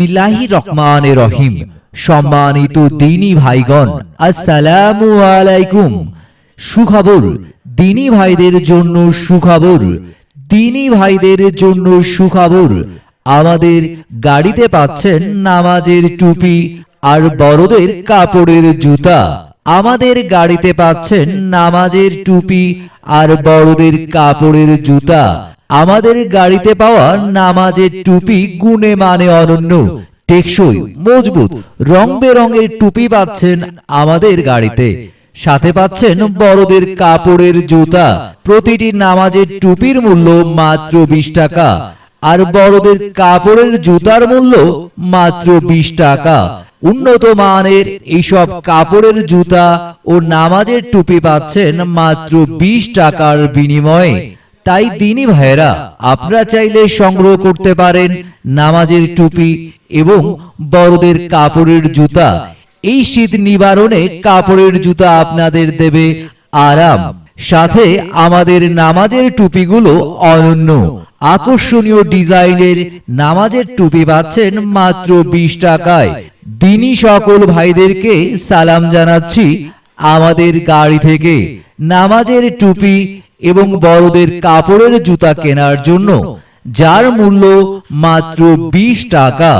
বিসমিল্লাহি রহমান রহিম। সম্মানিত দিনী ভাইগণ। আসসালামু আলাইকুম। সুখবর দিনী ভাইদের জন্য সুখবর দিনী ভাইদের জন্য সুখবর। আমাদের গাড়িতে পাচ্ছেন নামাজের টুপি আর বড়দের কাপড়ের জুতা। আমাদের গাড়িতে পাচ্ছেন নামাজের টুপি আর বড়দের কাপড়ের জুতা। আমাদের গাড়িতে পাওয়া নামাজের টুপি গুণে মানে অনন্য, টেকসই, মজবুত, রং বেরঙের টুপি পাচ্ছেন আমাদের গাড়িতে। সাথে পাচ্ছেন বড়দের কাপড়ের জুতা, প্রতিটি নামাজের টুপির মূল্য মাত্র বিশ টাকা, আর বড়দের কাপড়ের জুতার মূল্য মাত্র বিশ টাকা। উন্নত মানের এইসব কাপড়ের জুতা ও নামাজের টুপি পাচ্ছেন মাত্র বিশ টাকার বিনিময়ে। তাই দিনী ভাইয়েরা, আপনারা চাইলে সংগ্রহ করতে পারেন নামাজের টুপি এবং বড়দের কাপড়ের জুতা। এই শীত নিবারণে কাপড়ের জুতা আপনাদের দেবে আরাম। সাথে আমাদের নামাজের টুপিগুলো অনন্য। আকর্ষণীয় ডিজাইনের নামাজের টুপি পাচ্ছেন মাত্র বিশ টাকায়। দিনী সকল ভাইদেরকে সালাম জানাচ্ছি আমাদের গাড়ি থেকে নামাজের টুপি এবং বড়দের কাপড়ের জুতা কেনার জন্য, যার মূল্য মাত্র বিশ টাকা।